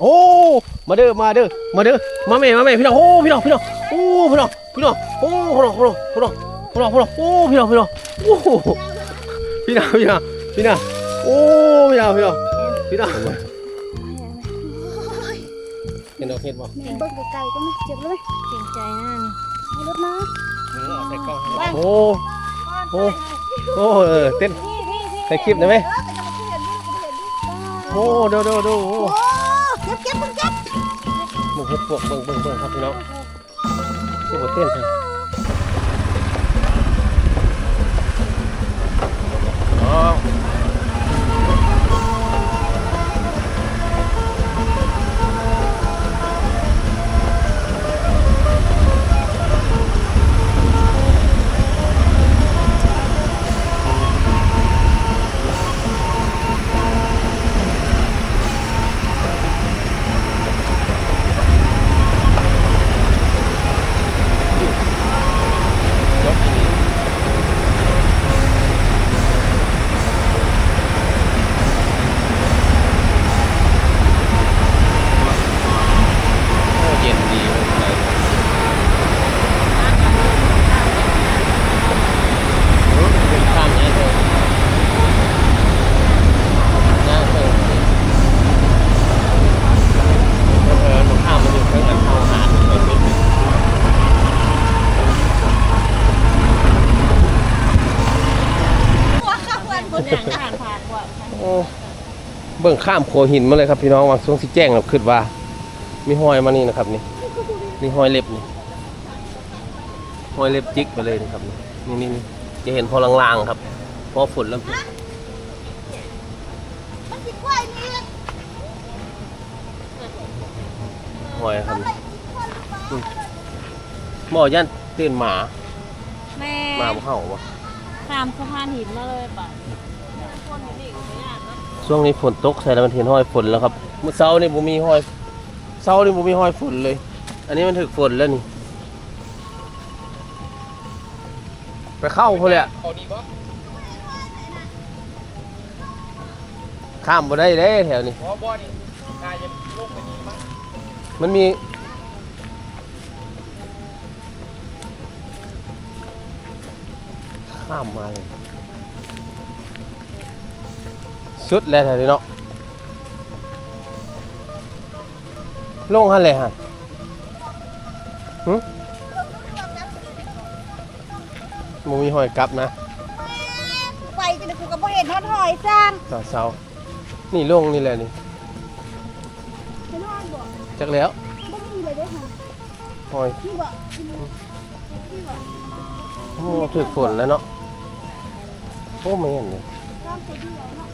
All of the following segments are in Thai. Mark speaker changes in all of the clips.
Speaker 1: โอ้ มาเด้อ มาเด้อ มาเด้อ มาแม่ มาแม่ พี่น้อง โอ้ พี่น้อง พี่น้อง โอ้ พี่น้อง พี่น้อง โอ้ พี่น้อง พี่น้อง พี่น้อง พี่น้องพี่น้องโอ้ พี่น้อง พี่น้อง โอ้โหพี่น้อง พี่น้อง พี่น้อง โอ้ พี่น้อง พี่น้อง พี่น้องเห็นดอกเห็ดบ่
Speaker 2: แม่เบิ่งไกลๆก็ไม่เจ็บเลย
Speaker 3: เก่งใจนั่น
Speaker 2: เอารถมา
Speaker 1: ใส่กล้องโอ้ โอ้ โอ้เออเต้นใส่คลิปได้ไหมโอ้เดูดูดูโอ้
Speaker 2: โอ้
Speaker 1: มึงเห็ดปวกเบิ่งเบิ่งเบิ่งครับพี่น้องคือบ่เต้นครับอ๋อโค
Speaker 3: นอย่างผ่านผ่านกว่า
Speaker 1: โอ้เบิ่งข้ามโขดหินมาเลยครับพี่น้องวางช่วงสิแจ้งเราคิดว่า มีห้อยมานี่นะครับนี่นี่ห้อยเล็บนี่ห้อยเล็บจิกไปเลยนะครับนี่นี่นี่จะเห็นพอลางๆครับพอฝนแล้ว
Speaker 2: มันสิกล้วยนี่
Speaker 1: ห้อยครับหมอยันตื่นหมา
Speaker 3: แม่
Speaker 1: หมาบ่เข้าบ่
Speaker 3: ข้ามสะพานหินมาเลยป่ะคนเด็กไม่ยากนะ
Speaker 1: ช่วงนี้ฝนตกใส่แล้วมันเห็นห้อยฝนแล้วครับเมื่อเช้านี่บ่มีห้อยเช้านี่บ่มีห้อยฝนเลย อันนี้มันถึกฝนแล้วนี่ ไปเข้าพอเลยอะข้ามบ่ได้เด้แถวนี้มันมีข้ามมาเลย สุดแล้วแถวนี้เนาะลงหันเลยฮะหึมันมีหอยกลับนะ
Speaker 2: ไปจนกูก็บ่เห็นทอดหอยซ้
Speaker 1: ต่อเสานี่ลงนี่แหละนี่ำ
Speaker 2: เห็นหอยบ่
Speaker 1: จักแล้ว
Speaker 2: บ่มีเลยเด้อค่ะ
Speaker 1: หอย
Speaker 2: นี่บ่นี่บ่
Speaker 1: โอ้ถึกฝนแล้วเนาะโอ้ไม่เห็นเลย
Speaker 2: ตามไปที่แล้วเนาะ
Speaker 1: อืม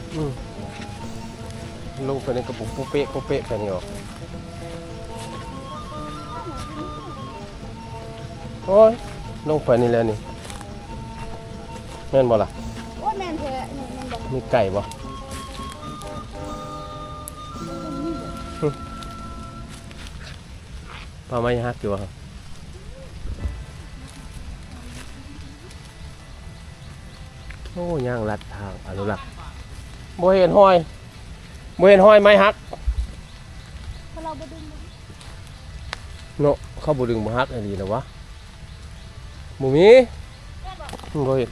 Speaker 1: ลงไปในกระปุกปุ๊เป๊ะปุ๊เป๊ะไปนี่ออกโอ้ยลงไปนี่แล้วนี่แม่นบ่ล่ะ
Speaker 2: โอ้ยแม่นแท้นี่แม่นบ่
Speaker 1: มีไก่บ่ปลาไม้ฮักอยู่ครับโอ้ย่างลัดทางอนุรักษ์ บ่เห็นห้อยบ่เห็นห้อยไม้ฮัก
Speaker 2: เพราะเราบ่ดึง
Speaker 1: เนาะเข้าบ่ดึงบ่ฮักอันนี้นะวะบ่มีบ่เห็น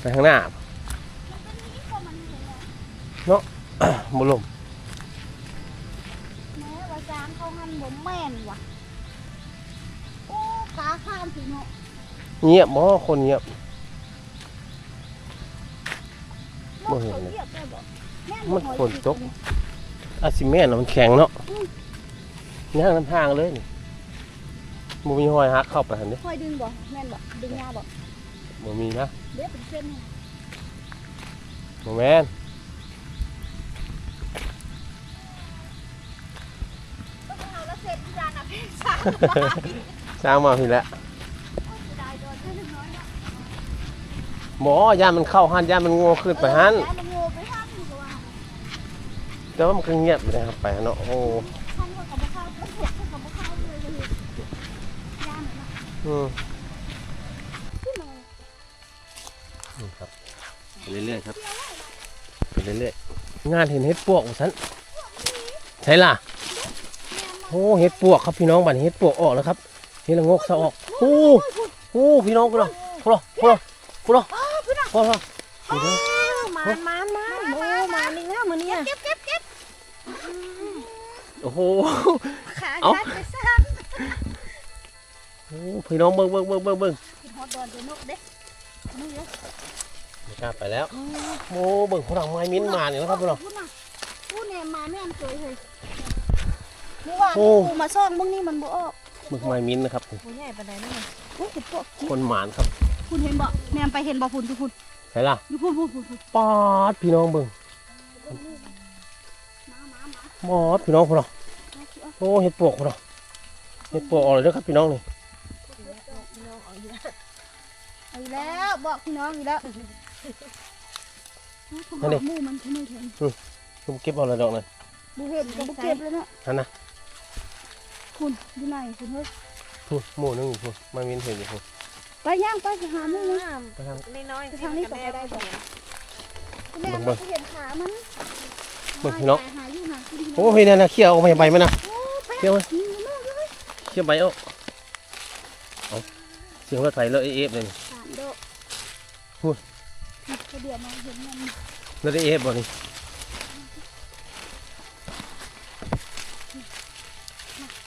Speaker 1: ไปข้างหน้าบ่ลม
Speaker 2: แม่ว่าจางเขาหันบ่แม่นว่ะโอ้ขาข้ามสิเนาะ
Speaker 1: เงียบบ่คนเงียบ บ่เห็นเลย
Speaker 2: รียบได้บ่แม่
Speaker 1: มัน
Speaker 2: หอย
Speaker 1: ฝนตกอาซิแม่นอะมันแข็งเนาะย่างน้ำทางเลยนี่บ่มีห้อยฮักเข้าไปหั่นเด้
Speaker 2: หอยดึงบ่แม่นบ่ดึงยาบ่
Speaker 1: บ่มีนะ
Speaker 2: เดี๋ยวเป็นเส้นให้
Speaker 1: บ่แม่น
Speaker 2: ต้องเอาแล้วเสร็จจานอะพี่สาว
Speaker 1: สร้างมาพี่แหล้ว
Speaker 2: ได้โดนเล็กน้อยเนาะ
Speaker 1: หมอย่ามันเข้าหันย่ามันโง่ขึ้นไปหัน
Speaker 2: เออมันโง่ไปหันดีกว่า
Speaker 1: แต่ว่ามันก็เงียบเลยครับไปเนาะโอ้
Speaker 2: หันว่ากับบ่เข้ามันเผ็ดกับบ่เข้าเลยเลยย่านนาะ
Speaker 1: อืม
Speaker 2: ขึ้นมา
Speaker 1: นี่ครับไปเรื่อยๆครับไปเรื่อยๆงานเห็นเฮ็ดปวกฉันใช่ล่ะโอ้เห็ดปวกครับพี่น้องบัดนี้เห็ดปวกออกแล้วครับเห็ดละงกซะออกโอ้โหพี่น้องพุ่นน่ะพุ่นน่ะพุ่นน่ะพุ่นน่ะ พุ่นน่ะพุ่นน่ะนี่เด้อ
Speaker 3: มานมานมานโอ้มานี่นะมือนี่
Speaker 2: เก็บเก็บเก็บ
Speaker 1: โอ้โห
Speaker 2: ขา
Speaker 1: เอ้า
Speaker 2: ชัดไปซะ
Speaker 1: โอ้พี่น้องเบิ่งเบิ่งเบิ่งเบิ่งเบิ่ง
Speaker 2: กินฮอตดอนเดี๋ยวนกเด้นี่เด้อ
Speaker 1: ไม่กล้าไปแล้วโอ้เบิ่งพลังไม้มิ้นมาเนี่ยนะครับพี่น้อง
Speaker 2: พูดน่ะพูดเนี่ยมาแม่นเคยเลยเมื่อวาน
Speaker 1: โอ้
Speaker 2: กูมาซ่องมึงนี่มันบ่ออก
Speaker 1: เบิ่งไม้มิ้นนะครับ
Speaker 3: ผู้ใหญ่ปานใดนี่
Speaker 2: โอ้ยเห็นพวก
Speaker 1: คนหมานครับ
Speaker 2: คุณเห็นบ่แม่นไปเห็นบ่คุณทุกคน
Speaker 1: ใช่ล่ะ
Speaker 2: อยู่พูดพูดพูดพูด
Speaker 1: ปอดพี่น้องเบิ่ง
Speaker 2: มามามา
Speaker 1: หมอดพี่น้องพี่น้อง
Speaker 2: มาสิเอา
Speaker 1: โอ้เห็ดปวกพี่น้องเห็ดปวกออกเลยเด้อครับพี่น้องนี่
Speaker 2: เอาอีกแล้วบอกพี่น้องอีกแล้วผมบอกหมู่มันที่ไม่เห็น
Speaker 1: ผมเก็บเอาเลยดอกเลย
Speaker 2: บุเห็นก็บุเก็บเลยเนาะ
Speaker 1: นั่นนะ
Speaker 2: คุณอยู่ไหนคุณเฮ้ย
Speaker 1: พูดหมู่หนึงอยู่พูดไม้มิ้นเห็นอยู่พูด
Speaker 2: ไปย่างไปไปหาหมู่นะ
Speaker 1: ไปทาง
Speaker 3: นี่น้อย
Speaker 2: ไปทางนี้ก็ไปได้บ่แม่
Speaker 1: เบิ่ง
Speaker 2: ก็เห็นขามัน
Speaker 1: เบิ่งพี่น้อง
Speaker 2: หาอยู่หาคุณ
Speaker 1: โอ้เฮ้ยนั่นนะเขี้ยวออกมาใบมันนะ
Speaker 2: โอ้ไป
Speaker 1: เขี้ยวไหม
Speaker 2: นี่น้องเลย
Speaker 1: เขี้ยวใบเอาเอาเสียงรถไฟเลอะเอฟเลยนี่
Speaker 2: สามโด
Speaker 1: พูด
Speaker 2: เดี๋ยวมาเห็นมัน
Speaker 1: รถเอฟบ่นี่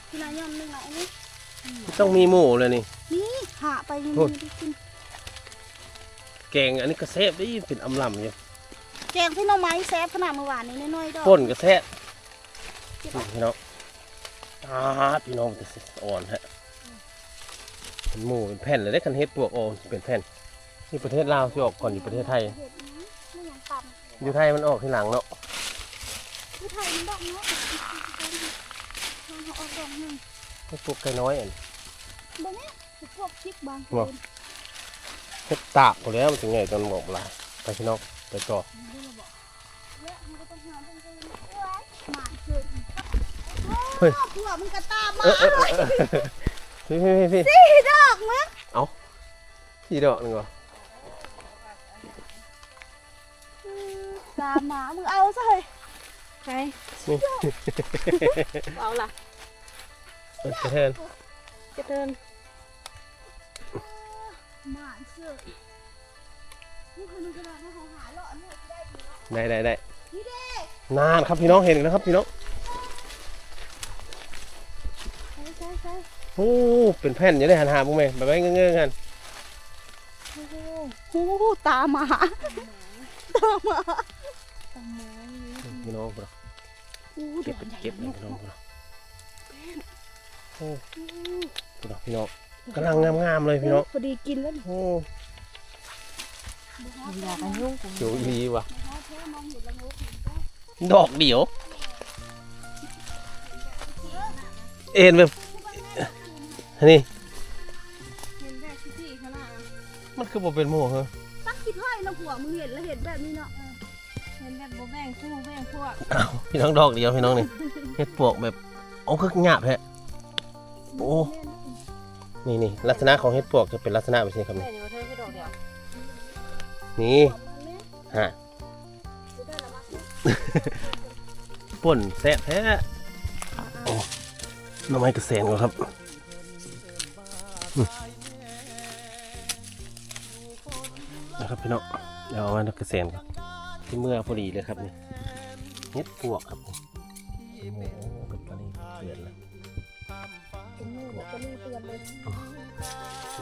Speaker 2: พี่นายยอมนึงไหนนี่
Speaker 1: ต้องมีหมู่เลยนี่
Speaker 2: นี่หาไปยัง
Speaker 1: พูด
Speaker 2: ไม่ได้กิน
Speaker 1: แกงอันนี้กระเซฟได้เป็นอำลำอยู่
Speaker 2: แกงที่น้องไม้แซ่บขนาดเมื่อวานนี้น้อยๆดอก
Speaker 1: ป่นกระแทกนี่พี่น้องอ่าพี่น้องจะอ่อนฮะเป็นหมู่เป็นแผ่นเลยได้คันเฮ็ดปวกโอนเป็นแผ่นนี่ประเทศลาวที่ออกก่อนอยู่ประเทศไทย
Speaker 2: เห็ดนะไม่ยังต่ำ
Speaker 1: อยู่ไทยมันออกทีหลังเนาะ
Speaker 2: ผู้ไทยมันดอกเนาะเขาออกดอกหนึ่ง
Speaker 1: เฮ็ดปวกไก่น้อยอัน
Speaker 2: บางเนี้ย พวกชิกบาง
Speaker 1: ว่าเฮ็ดตากหมดแล้วมันถึงไงตอนบอกเวลาไปพี่น้องไปต่อ
Speaker 2: และมันก็ต้องหาต้องไปหมาเกิด
Speaker 1: เฮ้ย
Speaker 2: พวกมันกระตามมา
Speaker 1: เออเออเออเออพี่พี่พี่
Speaker 2: สี่ดอกมั้ง
Speaker 1: พี่ดอกหนึงเหรอ
Speaker 2: ตามหมามึงเอาซะเลย
Speaker 3: ใคร
Speaker 1: นี่
Speaker 3: เอาล่ะ
Speaker 1: เออกระเทิน
Speaker 3: จะเดิน
Speaker 2: หมาเสือนี่คือมันกระดาษให้เขาหาเลาะเนี่ยได้ดีเนาะ
Speaker 1: ได้ได้ได้
Speaker 2: นี่เด้
Speaker 1: นานครับพี่น้องเห็นอีกแล้วครับพี่น้อง
Speaker 2: ใช่ใช่ใช่
Speaker 1: โอ้เป็นแผ่นอยู่ได้หันหาบุ้งไหมแบบไว้เงื่อนๆกัน
Speaker 2: โอ้โหโอ้โหตาหมาตาหมาตาหมา
Speaker 1: พี่น้องพี่น้อง
Speaker 2: โอ้
Speaker 1: เก็
Speaker 2: เด็
Speaker 1: บ
Speaker 2: ก
Speaker 1: เป็
Speaker 2: มันนใหญ่
Speaker 1: เก็บเลย
Speaker 2: เนาะ
Speaker 1: พี่น้องพี่น้องโอ้พี่น้องพี่น้อง กำลังงามๆเลยพี่น้อง
Speaker 2: พอดีกินแล้ว
Speaker 1: โอ้
Speaker 3: อยากกันยุ่งกู
Speaker 1: เขียวอีหลีว่ะ
Speaker 2: แท้มองอยู่ละงก
Speaker 1: ดอกเดียว เอ็นแบบนี่
Speaker 3: เห็นแบบที่ที่เขาล่ะ
Speaker 1: มันคือบ่เป็นหมูเหรอ
Speaker 2: ตั้งคิดให้นะผัวมึงเห็นแล้วเห็นแบบนี้เนาะ
Speaker 3: เห็นแบบโบแบ่งคู่แบ่งพวก
Speaker 1: อ้าวพี่น้องดอกเดียวพี่น้องนี่เฮ็ดปวกแบบโอ้คือหยาบแท้โอ้ นี่นี่ลักษณะของเฮ็ดปวกจะเป็นลักษณะแบบนี้ครับ
Speaker 3: แม่
Speaker 1: นี่
Speaker 3: อยู่เธอคือดอกเดียว
Speaker 1: นี่ฮะป่นแซ่บแท้โอ้หน้ำไม้กระเซนก่อนครับอืมนะครับพี่น้องเดี๋ยวเอามากระเซนก่อนที่เมื่อพอดีเลยครับนี่เฮ็ดปวกครับผมโอ้โหเป็นตอนนี้เดือนแล้ว
Speaker 2: ก็มีเตือนเลย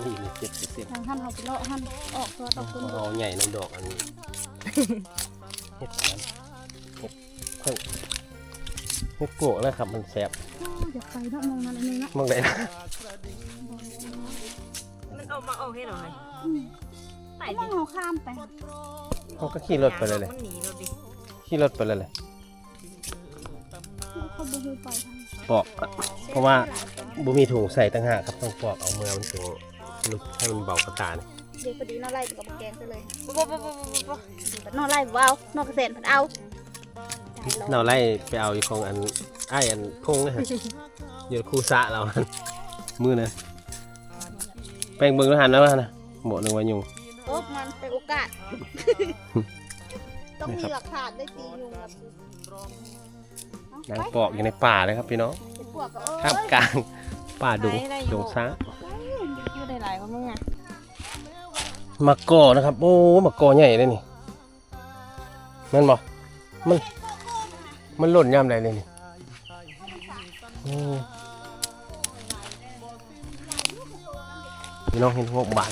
Speaker 1: นี่เลยเจ็ดสิบ
Speaker 2: ทางท่านเขาไปเลาะท่านออกตัวตอกต้น
Speaker 1: เอาใหญ่น้ำดอกอันนี้เฮ็ดนั้นเฮ็ดเพิ่งเฮ็ดปวกแล้วครับมันแซ่บ
Speaker 2: อยากไปเนาะมองนั่นอันนี้เนาะ
Speaker 1: มองได้นะ
Speaker 3: มันออกมาออกให้หน่อยไหน
Speaker 2: มอ
Speaker 3: ดิ
Speaker 2: งเขาข้ามไป
Speaker 1: เขาก็ขี่รถไปเลยเลย
Speaker 3: มันหนีเราดิ
Speaker 1: ขี่รถไปเลยเลย
Speaker 2: เขาบ่เคยไปทาง
Speaker 1: ปอกอะเพราะว่า บ่มีถุงใส่ตั้งหากครับต้องปอกเอาเมือมันถึงลุกให้มันเบากระตาเนี่ย
Speaker 2: เด็กพอดีนอไล่กับแกงซะเลย
Speaker 3: ปุ๊บปุ๊บปุ๊บปุ๊บปุ๊บ
Speaker 2: นอไล่บ่เอานอกเกษตรผัดเอา
Speaker 1: เราไล่ไปเอาอยู่ของอันไอ้ายอันพงนะฮะอยู่คู่สะเราอันมือนะแป้งเบิ่งแล้วหันแล้วนะหมดหนึ่งวันยุง
Speaker 2: โอ้มันเป็นโอกาส ต้องมีหลักฐานได้ตียุงครับ
Speaker 1: นางปอกอยู่ในป่าเลยครับพี่น้อง
Speaker 2: เห็ดปวกก็เอ้ย
Speaker 1: ท่ามกลาง ป่าดงดงช้าง
Speaker 3: อยู่ได้หลายกว่ามึงอะ
Speaker 1: มะกอนะครับ โอ้มะกอใหญ่เลยนี่แม่นบ่มันมันหล่นย่ำไรเลยนี่โอ้พี่น้องเห็นหกบาท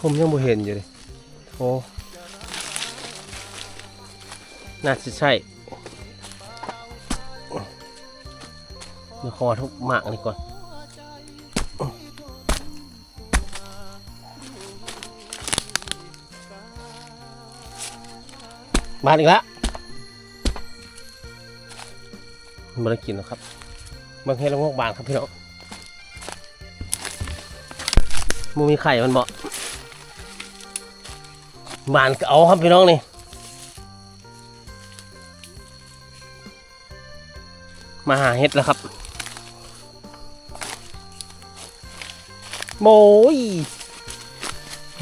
Speaker 1: ผมยังบ่เห็นอยู่เลยโอ้น่าจะใช่ เดี๋ยวขอทุกหมากนี่ก่อนบาอีกแล้วม่ได้กินหรอกครับบางเฮละงกบานครับพี่น้องมันมีไข่มันเบอกบานก็เอาครับพี่น้องนี่มาหาเฮ็ดแล้วครับ โมย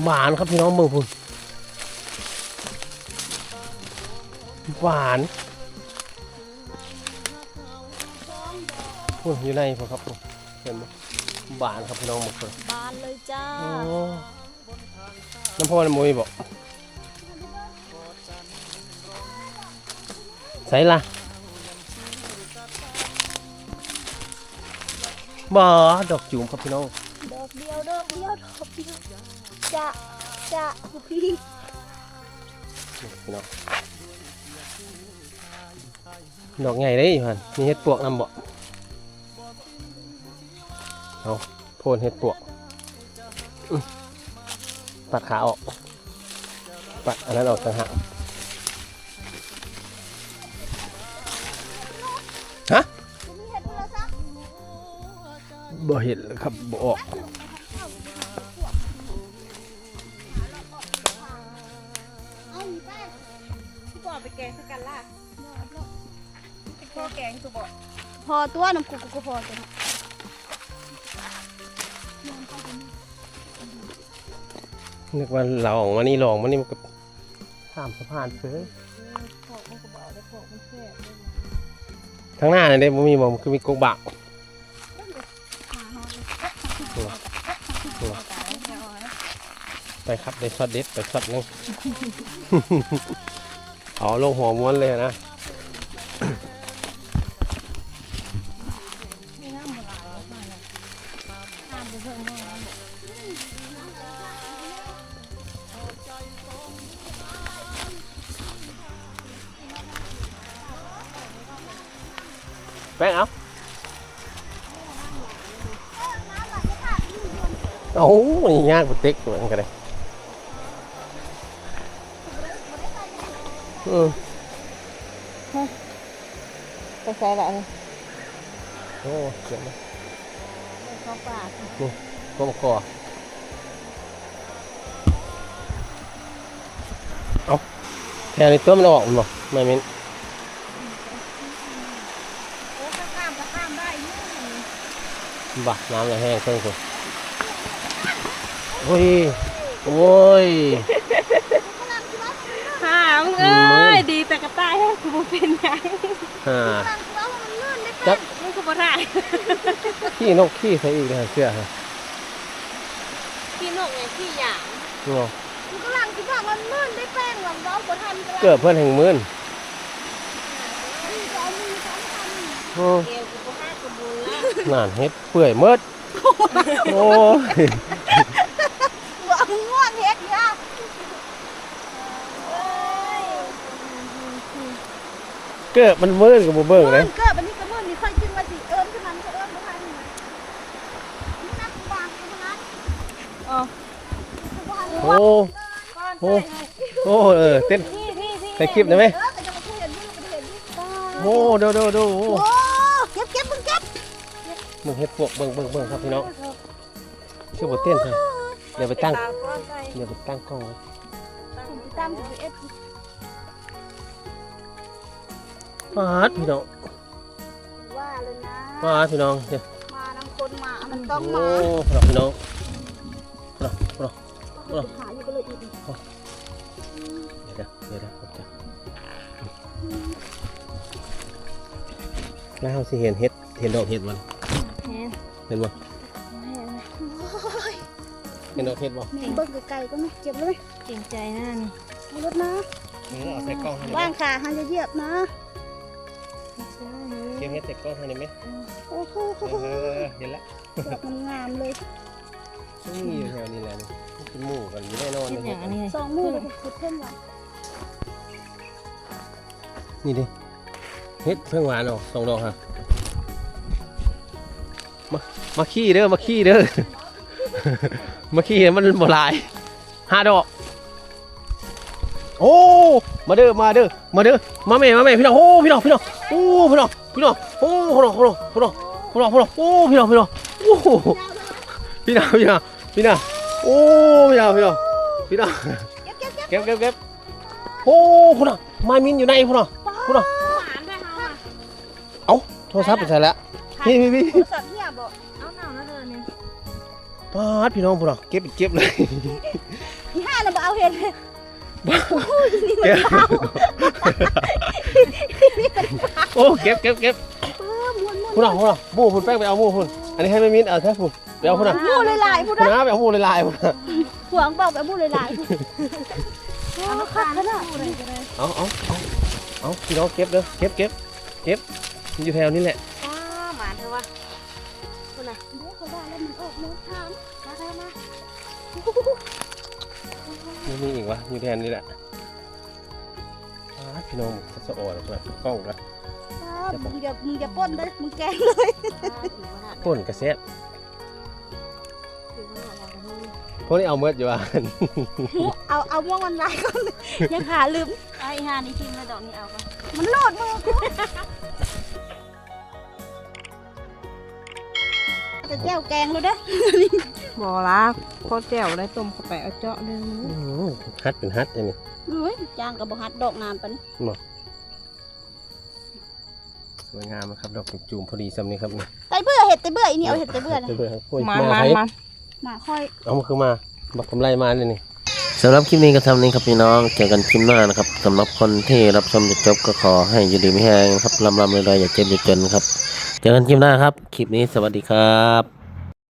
Speaker 1: บานครับพี่น้องเมืองพุ่นหวานพุ่นอยู่ในพอครับพุ่นเห็นไหมหวานครับพี่น้องหมดเลย
Speaker 3: บานเลยจ้า
Speaker 1: โอ้น้ำพ่อน้ำมวยบอกใส่ละบ่ดอกจูมครับพี่น้อง
Speaker 2: ดอกเดียวดอกเดียวดอกเดียวจะจะพี่
Speaker 1: พี่น้องดอกใหญ่เลยพันมีเห็ดปวกนำบ่เอาโพนเห็ดปวกตัดขาออกตัดอันนั้นออกต่างหาก บ่เห็นเลยครับบ่ออก
Speaker 2: เอาหนีไป
Speaker 3: พี่บอกไปแกงสักกันล่ะไปพอแกงตัวบอก
Speaker 2: พอตัวน้ำกุกกุกพอตัว
Speaker 1: นึกว่าเราออกมานี่ลองมานี่มันก็ข้ามสะพานเสือ
Speaker 3: พอกมันก็บอกได้พอกมันแซ่บเลย
Speaker 1: ข้างหน้านี่ได้บ่มีบ่มันคือมีกกบะ ไปครับได้ช็อตเด็ดไปช็อตหนึงเอาลงหัวม้วนเลยนะ
Speaker 3: ไม่น้ำมันหลาย
Speaker 1: แป้งเอาโอ้ยยากบุเต็กเหมือนกันเลย อืม
Speaker 3: ไปใส่ละนี่
Speaker 1: โอ้เสียงนะ
Speaker 3: เข้าปาก
Speaker 1: ก้มคอเอาแค่นี้ตัวมันออกมันบ่ไม่มิน
Speaker 3: โอ้ข้ามข้ามก็ข้ามได้อยู่
Speaker 1: บ่น้ำจะแห้งเครื่องคุณโอ้ย โอ้ย
Speaker 3: หาม เอ้ยดีแต่กระต่ายให้กูบ่เป็นหยัง
Speaker 1: ฮ่า
Speaker 2: ตั้งตัวมันลื่นได้
Speaker 1: จัก
Speaker 3: มันก็บ่ได้
Speaker 1: ขี้นกขี้ใส่อีกเลยเสื้อฮะ
Speaker 3: พี่นกไงพี่หยาง
Speaker 1: งอ
Speaker 2: มันกำลังคิดว่ามันลื่นได้แป้งหวังว่าบ่ทันก็
Speaker 1: เกิดเพื่อนแห่งมื่น
Speaker 2: จะเอามือสองพัน
Speaker 1: โอ้
Speaker 3: เกลกูบ่ห้ากระบุญแล้ว
Speaker 1: นั่นเฮ็ดเปื่อยเมิดโอ้ย
Speaker 2: หัวมึงง่วงเฮ็ดเนี่ย
Speaker 1: เกิดมันมื่นกับบ่เบิ่งเลย
Speaker 2: เกิดวันนี้ก็มื่นนี่ค่อยกินมาสิเอิ้นขึ้นมันก็เอิ้นบ่ทันนี่นักวางขนาด
Speaker 3: อ๋อ
Speaker 2: วาง
Speaker 1: โอ้
Speaker 3: ก้อน
Speaker 1: โอ้โอ้เออเต้น
Speaker 3: พี่พี่พี่
Speaker 1: ใส่คลิปได้ไหม
Speaker 2: เออแต่จะมาเห็นนี่มันเห็นนี่
Speaker 1: โอ้ดูดูดูโอ้
Speaker 2: โอ้เก็บเก็บมึงเก็บ
Speaker 1: มึงเฮ็ดพวกเบิ่งเบิ่งเบิ่งครับพี่น้องชื่อบ่เต้นเลยเดี๋ยวไปตั้ง
Speaker 3: ตามก้อนไป
Speaker 1: เดี๋ยวไปตั้งกล้องไว้
Speaker 2: ผมไปตามผมไปเอฟ
Speaker 1: ฟาดพี่น้อง
Speaker 2: ว่าเลยนะ
Speaker 1: ฟาดพี่น้องเดี๋ยว
Speaker 2: มาน้ำคนมามันต้อง
Speaker 1: โอ้
Speaker 2: มา
Speaker 1: ครับพี่น้องครับครับ
Speaker 2: หาอยู่ก็เลยอีก
Speaker 1: เดี๋ยวเดี๋ยวเดี๋ยวผมจะแล้วเราสิเห็นเห็ดเห็นดอกเห็ดมัน
Speaker 3: แม่น
Speaker 1: เห็นบ่
Speaker 3: แม่นนะ
Speaker 1: เห็นดอกเห็ดบ่
Speaker 2: แม่เบิ่งไกลๆก็ไหมเจ็บเลย
Speaker 3: เก่งใจหน้านี่
Speaker 2: เอารถนะ
Speaker 1: เอาใส่กล้องให้
Speaker 2: ว่างขาหันจะเหยียบนะ
Speaker 1: เก็บเห็ดใส่กล้องให้ได้ไหม
Speaker 2: โอ้โห
Speaker 1: เออเห็นแล้ว
Speaker 2: ดอกมันงามเลย
Speaker 1: นี่อยู่แถวนี้แหละนี่กินหมูกันอยู่แน่นอน
Speaker 3: เฮ็ดอย่างอันนี้
Speaker 2: สองมือเลยขุดเพิ่มว่ะ
Speaker 1: นี่ดิเห็ดเพิ่งหวานออกสองดอกฮะมามาขี้เด้อมาขี้เด้อมาขี้มันบ่หลายห้าดอกโอ้มาเด้อมาเด้อมาเด้อมาแม่มาแม่พี่น้องโอ้พี่น้องพี่น้อง โอ้พี่น้องพี่น้องโอ้พี่น้องพี่น้องพี่น้องพี่น้องพี่น้องโอ้พี่น้องพี่น้องโอ้พี่น้องพี่น้องพี่น้องโอ้พี่น้องพี่น้องพี่น้อง
Speaker 2: เก็บเก็บเก็บ
Speaker 1: เก็บเก็บเก็บโอ้พี่น้องมามินอยู่ในพี่น้องพี่น้อง
Speaker 3: หวานไปเฮาอะ
Speaker 1: เอ้าโทรศัพท์ไปใส่แล้วพี่พี่พี่
Speaker 2: โทรศัพท์เหียบอก
Speaker 3: เอาหนาวแล้วเดินนี่
Speaker 1: ปาดพี่น้องพี่น้องเก็บเก็บเลย
Speaker 2: ที่ห้าน่ะบอกเอาเห็น
Speaker 1: เก็บโอ้เก็ บเก็บเก็บ
Speaker 2: เออม้วนม้วน
Speaker 1: พี่น้องพี่น้องหมูพุ่นแป้งไปเอาหมูพุ่นอันนี้ให้ไม่มินเอาแค่พุ่นไปเอาพุ่นน่ะ
Speaker 2: มูหลายๆพูด
Speaker 1: พุ่น
Speaker 2: นะ
Speaker 1: นะไปเอาหมูลายๆพุ่นน่ะ
Speaker 2: หวงบอกแบบมูหลายๆพูดเอาคักขนาด
Speaker 1: เอาเอาเอาเอาพี่น้องเก็บเด้อเก็บเก็บเก็บอยู่แถวนี้แหละ
Speaker 3: ว้าหวานเถอะวะ
Speaker 2: เดี๋ยวเขาว่าแล้วมันออกมูทามมาได้มา
Speaker 1: ไม่มีอีกวะอยู่แถวนี้แหละปาดพี่น้องเขาสะอ่อนแบบกล้องกัน
Speaker 2: มึงอย่ามึงอย่าป้นเลยมึงแกงเลย
Speaker 1: ป่นกระแซบ
Speaker 3: ถือว่าหวานกันนี่
Speaker 1: พวกนี้เอาเมื่ออยู่อะ
Speaker 2: เอาเอาม่วงมันลายก่อนยังหาลืม
Speaker 3: ไอ้ห่านี่ทิมแล้วดอกนี้เอาก่อน
Speaker 2: มันโลดมือกูจะแจ้วแกงเลยเด้อ
Speaker 3: บ่ละโคตรแจ่วได้ต้มเข้าไปเอาเจาะเลย
Speaker 1: ฮัดเป็นฮัดอันนี้
Speaker 2: เฮ้ยจางกับบหัดดอกงามปะนี่
Speaker 1: สวยงามนะครับดอกจูมพอดีซ้ำนี้ครับนี่
Speaker 2: ไตเบื่อเห็ดไตเบื่ออีนี่เอาเห็ดไตเบื่อนะ
Speaker 1: เบื่อครับโอ้ย
Speaker 3: มา
Speaker 1: มา
Speaker 3: มา
Speaker 1: ไผ
Speaker 3: มา
Speaker 2: มาค่อย
Speaker 1: เอามาคือมาบักกำไรมาเลยนี่สำหรับคลิปนี้ก็ทำนี้ครับพี่น้องเจอกันคลิปหน้านะครับสำหรับคนที่รับชมจนจบก็ขอให้อยู่ดีไม่แห้งนะครับลำลำเลยๆอย่าเจ็บอย่าจนครับเจอกันคลิปหน้าครับ คลิปนี้สวัสดีครับ